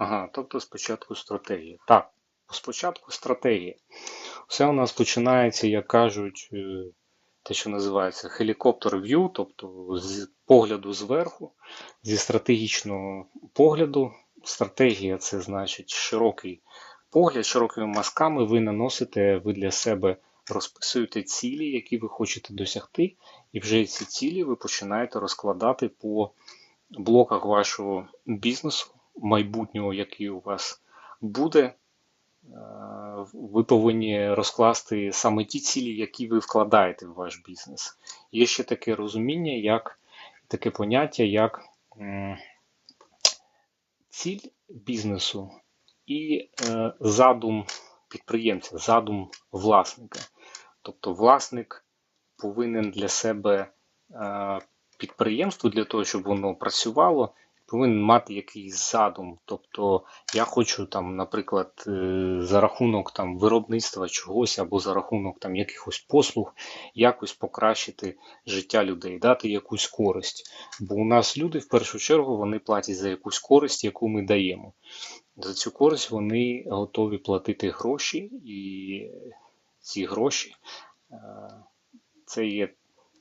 Ага, тобто спочатку стратегія. Так, спочатку стратегія. Все у нас починається, як кажуть, е, те, що називається helicopter view, тобто з погляду зверху, зі стратегічного погляду. Стратегія це значить широкий погляд, широкими мазками ви наносите, ви для себе розписуєте цілі, які ви хочете досягти, і вже ці цілі ви починаєте розкладати по блоках вашого бізнесу, майбутнього, який у вас буде. Е, Ви повинні розкласти саме ті цілі, які ви вкладаєте в ваш бізнес. Є ще таке розуміння, як таке поняття, як ціль бізнесу і е, задум підприємця, задум власника. Тобто власник повинен для себе е, підприємство для того, щоб воно працювало, повинен мати якийсь задум. Тобто я хочу там, наприклад, е, за рахунок там виробництва чогось або за рахунок там якихось послуг якось покращити життя людей, дати якусь користь. Бо у нас люди в першу чергу вони платять за якусь користь, яку ми даємо. За цю користь вони готові платити гроші, і ці гроші е, це є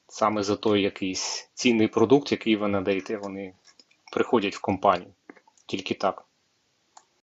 саме за той якийсь цінний продукт, який ви надаєте, вони приходять в компанію. Тільки так.